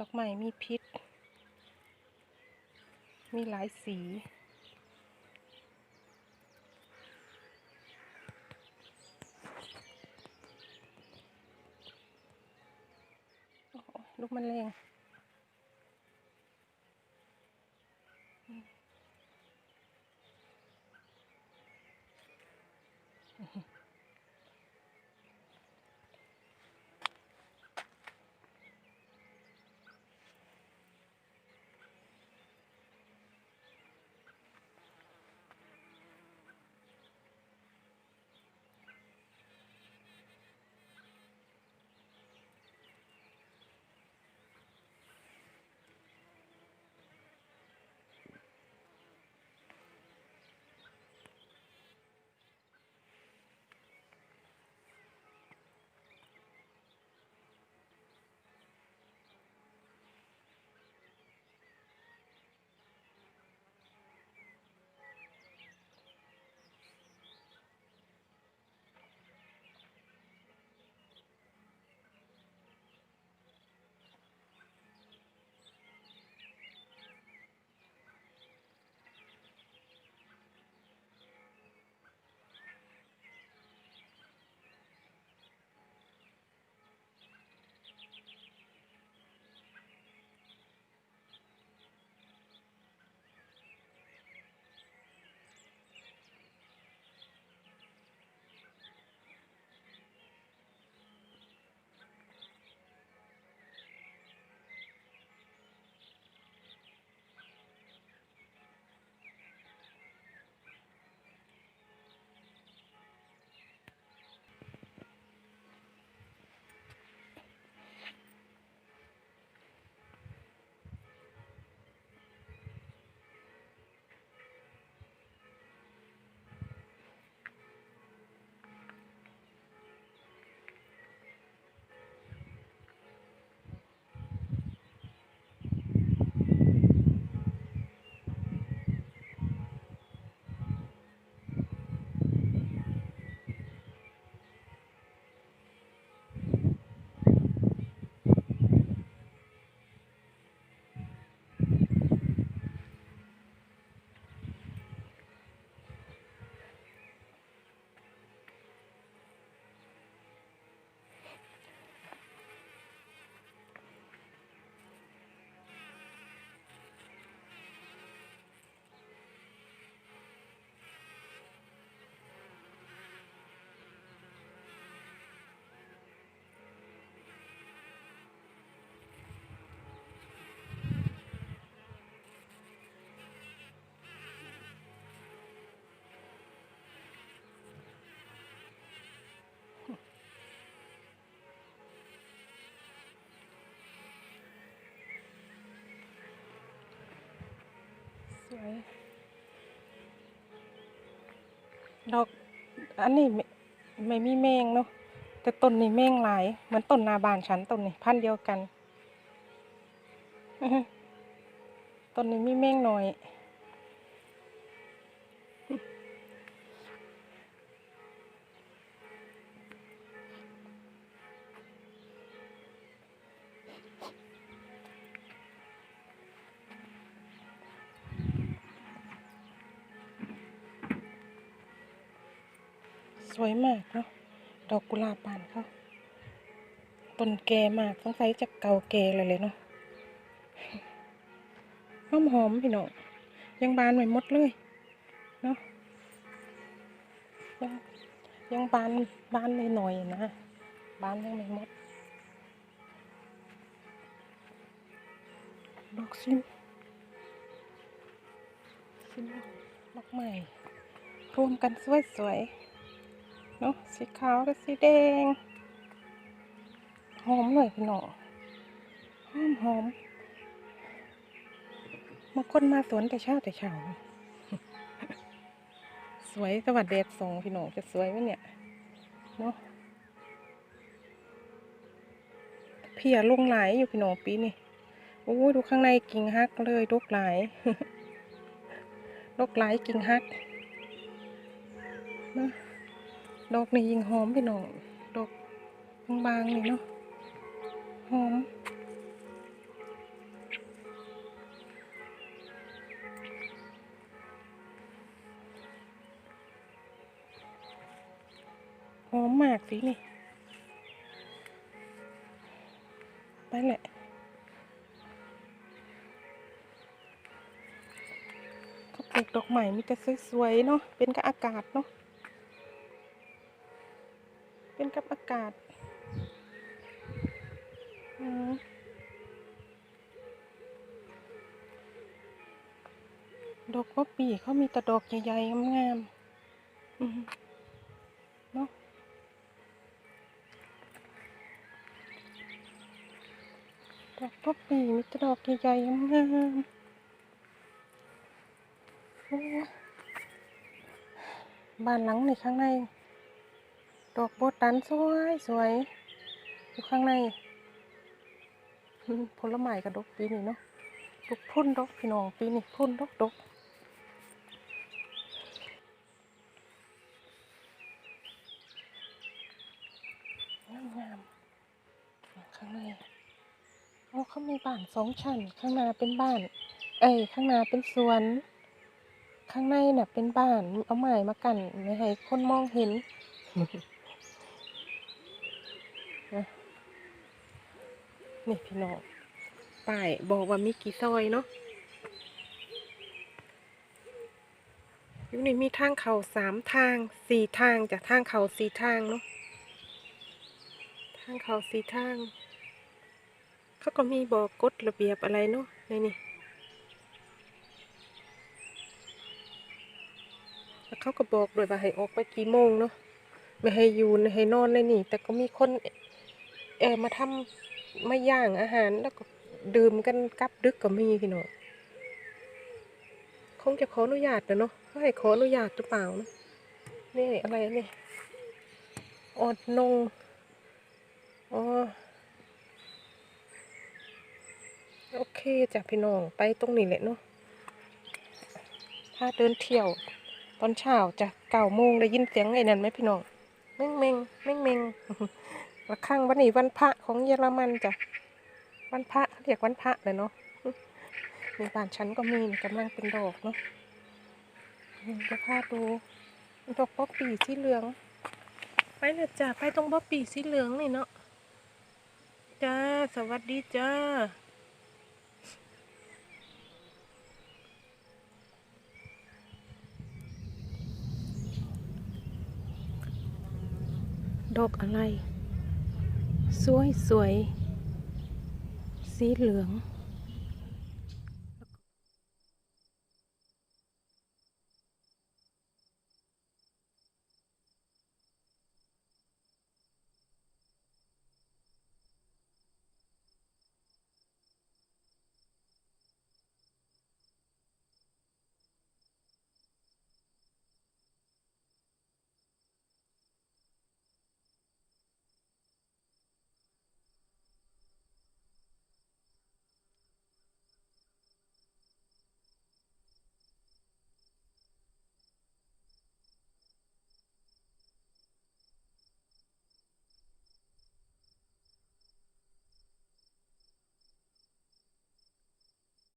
ดอกไม้มีพิษ มีหลายสี ลูกมันแรง วยดอกอันนี้ไม่ไม่มีแมงเนาะแต่ต้นนี้แมงหลายเหมือนต้นนาบานฉันต้นนี้พันเดียวกันต้นนี้มีแมงหน่อย สวยมากเนาะดอกกุหลาบบานเขาต้นแก่มากสงสัยจะเก่าแก่เลยเลยเนาะหอมหอมพี่น้องยังบานไม่หมดเลยเนาะยังยังบานบานหน่อยนะบานยังไม่หมดดอกซิมซิมดอกใหม่รวมกันสวยๆ เนาะสีขาวกับสีแดง หอมหน่อยพี่น้องหอมหอมบางคนมาสวนแต่เช้าแต่เช้าสวยสวัสดีแดดสองพี่น้องจะสวยไหมเนี่ยเนาะเพียลงหลายอยู่พี่น้องปีนี้โอ้ยดูข้างในกิ่งฮักเลยดกหลายดกหลายกิ่งฮักเนาะ ดอกนี่ยิงหอมพี่น้องดอกบางๆนี่เนาะหอมหอมมากสินี่ไปแหละเขปลูกดอกใหม่มีแต่สวยๆเนาะเป็นกับอากาศเนาะ กาศดอกว่าปีเขามีแต่ดอกใหญ่ๆงามๆเนาะดอกป๊อปปี้มีแต่ดอกใหญ่ๆงามๆบ้านหลังในข้างใน ดอกโบตันสวยสวยอยู่ข้างในผลไม้กระดกปีนี้เนาะลูกพุ่นดอกพี่น้องปีนี้พุ่นดอกดกงามงามข้างในโอ้เขามีบ้านสองชั้น ข้างหน้าเป็นบ้าน เอ้ยข้างหน้าเป็นสวน ข้างในน่ะเป็นบ้าน เอาไม้มากันไม่ให้คนมองเห็น นะ นี่พี่น้องป้ายบอกว่ามีกี่ซอยเนาะอยู่นี่มีทางเขาสามทางสี่ทางจากทางเขาสี่ทางเนาะทางเขาสี่ทาง เขาก็มีบอกกฎระเบียบอะไรเนาะในนี่แล้วเขาก็บอกด้วยว่าให้ออกไปกี่โมงเนาะไม่ให้ยู่ให้นอนในนี่ แต่ก็มีคนเออมาทำ มาย่างอาหารแล้วก็ดื่มกันกับดึกก็มีพี่น้องคงจะขออนุญาตนะเนาะเขาให้ขออนุญาตหรือเปล่านะนี่อะไรนี่อดนงอ๋อโอเคจ้ะพี่น้องไปตรงนี้แหละเนาะถ้าเดินเที่ยวตอนเช้าจะเก้าโมงได้ยินเสียงไอ้นั่นไหมพี่น้องเม่งเม่งเม่งเม่ง ระฆังวันนี้วันพระของเยอรมันจ้ะวันพระเขาเรียกวันพระเลยเนาะในบ้านฉันก็มีกำลังเป็นดอกเนาะจะพาดูดอกป๊อปปี้สีเหลือง ไปเลยจ้ะไปตรงป๊อปปี้สีเหลืองนี่เนาะจ้าสวัสดีจ้าดอกอะไร สวยสวยสีเหลือง